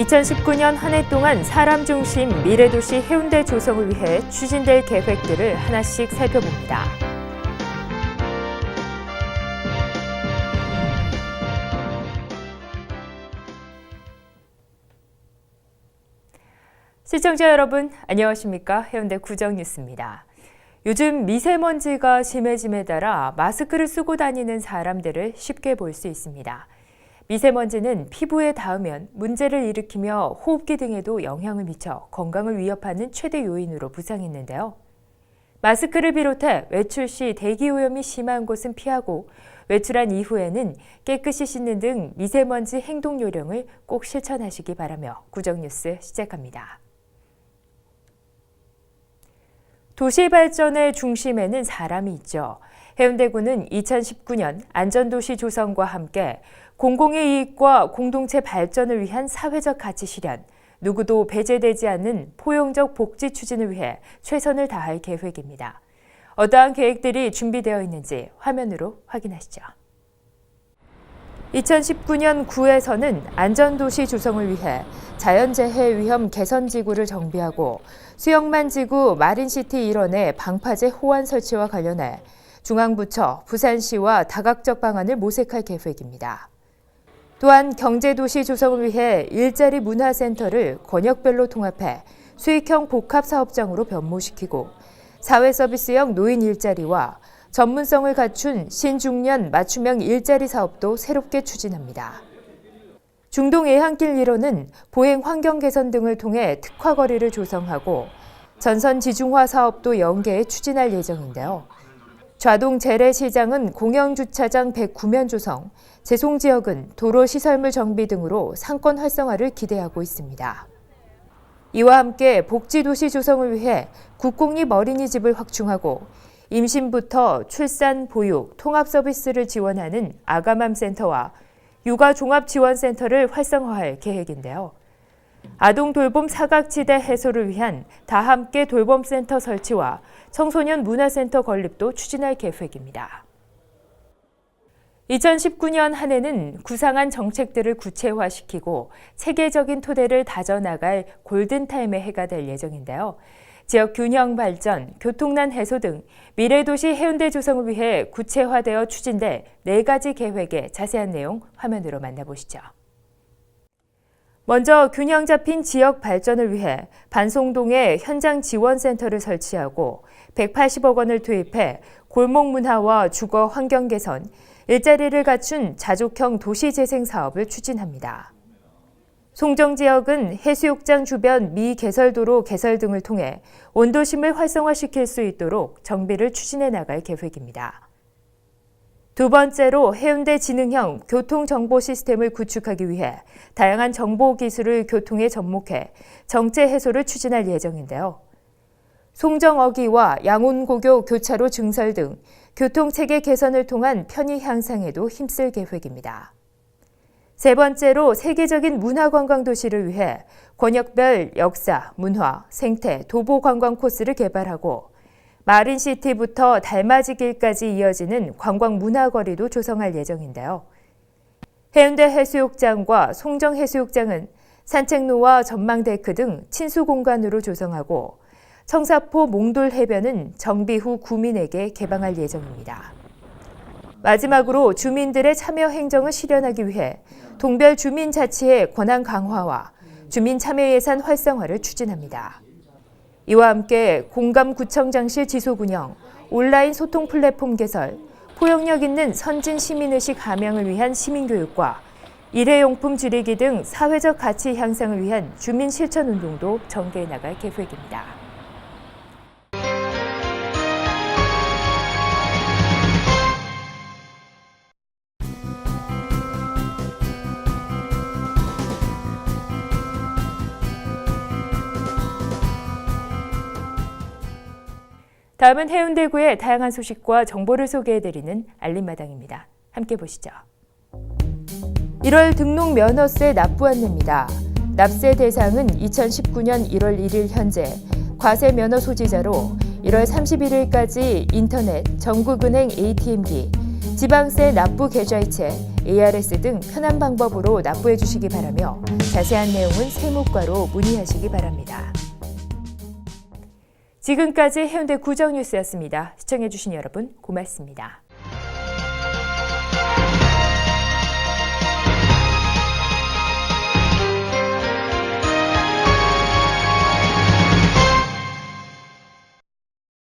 2019년 한 해 동안 사람 중심 미래도시 해운대 조성을 위해 추진될 계획들을 하나씩 살펴봅니다. 시청자 여러분, 안녕하십니까? 해운대 구정뉴스입니다. 요즘 미세먼지가 심해짐에 따라 마스크를 쓰고 다니는 사람들을 쉽게 볼 수 있습니다. 미세먼지는 피부에 닿으면 문제를 일으키며 호흡기 등에도 영향을 미쳐 건강을 위협하는 최대 요인으로 부상했는데요. 마스크를 비롯해 외출 시 대기 오염이 심한 곳은 피하고 외출한 이후에는 깨끗이 씻는 등 미세먼지 행동 요령을 꼭 실천하시기 바라며 구정뉴스 시작합니다. 도시 발전의 중심에는 사람이 있죠. 해운대구는 2019년 안전도시 조성과 함께 공공의 이익과 공동체 발전을 위한 사회적 가치 실현, 누구도 배제되지 않는 포용적 복지 추진을 위해 최선을 다할 계획입니다. 어떠한 계획들이 준비되어 있는지 화면으로 확인하시죠. 2019년 구에서는 안전도시 조성을 위해 자연재해 위험 개선 지구를 정비하고 수영만 지구 마린시티 일원의 방파제 호환 설치와 관련해 중앙부처, 부산시와 다각적 방안을 모색할 계획입니다. 또한 경제도시 조성을 위해 일자리 문화센터를 권역별로 통합해 수익형 복합사업장으로 변모시키고 사회서비스형 노인 일자리와 전문성을 갖춘 신중년 맞춤형 일자리 사업도 새롭게 추진합니다. 중동 예항길 1호는 보행 환경 개선 등을 통해 특화 거리를 조성하고 전선 지중화 사업도 연계해 추진할 예정인데요. 좌동 재래시장은 공영주차장 109면 조성, 재송지역은 도로 시설물 정비 등으로 상권 활성화를 기대하고 있습니다. 이와 함께 복지도시 조성을 위해 국공립 어린이집을 확충하고 임신부터 출산, 보육, 통합 서비스를 지원하는 아가맘 센터와 육아 종합 지원 센터를 활성화할 계획인데요. 아동 돌봄 사각지대 해소를 위한 다함께 돌봄센터 설치와 청소년 문화센터 건립도 추진할 계획입니다. 2019년 한 해는 구상한 정책들을 구체화시키고 체계적인 토대를 다져나갈 골든타임의 해가 될 예정인데요. 지역 균형 발전, 교통난 해소 등 미래도시 해운대 조성을 위해 구체화되어 추진될 네 가지 계획의 자세한 내용 화면으로 만나보시죠. 먼저 균형 잡힌 지역 발전을 위해 반송동에 현장 지원센터를 설치하고 180억 원을 투입해 골목 문화와 주거 환경 개선, 일자리를 갖춘 자족형 도시 재생 사업을 추진합니다. 송정 지역은 해수욕장 주변 미개설도로 개설 등을 통해 원도심을 활성화시킬 수 있도록 정비를 추진해 나갈 계획입니다. 두 번째로 해운대 지능형 교통 정보 시스템을 구축하기 위해 다양한 정보 기술을 교통에 접목해 정체 해소를 추진할 예정인데요. 송정어기와 양온고교 교차로 증설 등 교통 체계 개선을 통한 편의 향상에도 힘쓸 계획입니다. 세 번째로 세계적인 문화 관광 도시를 위해 권역별 역사, 문화, 생태, 도보 관광 코스를 개발하고 마린시티부터 달맞이길까지 이어지는 관광 문화거리도 조성할 예정인데요. 해운대 해수욕장과 송정 해수욕장은 산책로와 전망 데크 등 친수 공간으로 조성하고 청사포 몽돌 해변은 정비 후 구민에게 개방할 예정입니다. 마지막으로 주민들의 참여 행정을 실현하기 위해 동별 주민 자치의 권한 강화와 주민 참여 예산 활성화를 추진합니다. 이와 함께 공감구청장실 지속 운영, 온라인 소통 플랫폼 개설, 포용력 있는 선진 시민의식 함양을 위한 시민교육과 일회용품 줄이기 등 사회적 가치 향상을 위한 주민 실천 운동도 전개해 나갈 계획입니다. 다음은 해운대구의 다양한 소식과 정보를 소개해드리는 알림마당입니다. 함께 보시죠. 1월 등록 면허세 납부 안내입니다. 납세 대상은 2019년 1월 1일 현재 과세 면허 소지자로 1월 31일까지 인터넷, 전국은행 ATM기, 지방세 납부 계좌이체, ARS 등 편한 방법으로 납부해 주시기 바라며 자세한 내용은 세무과로 문의하시기 바랍니다. 지금까지 해운대 구정뉴스였습니다. 시청해주신 여러분 고맙습니다.